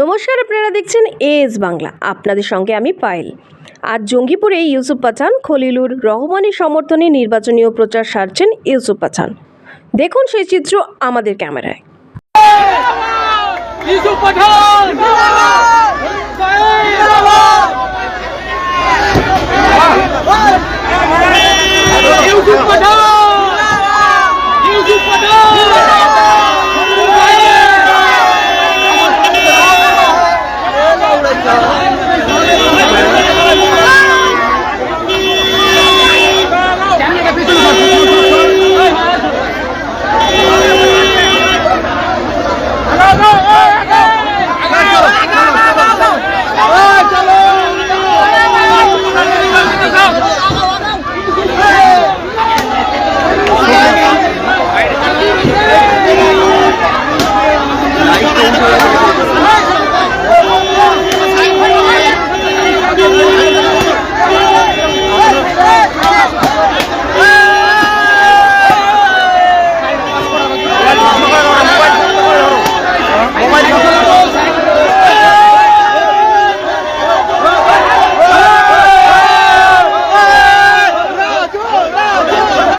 নমস্কার আপনারা দেখছেন এএস বাংলা। আপনাদের সঙ্গে আমি পায়েল। আজ জঙ্গিপুরে ইউসুফ পাঠান খলিলুর রহমানের সমর্থনে নির্বাচনীয় প্রচার সারছেন ইউসুফ পাঠান। দেখুন সেই চিত্র আমাদের ক্যামেরায়। ইউসুফ পাঠান।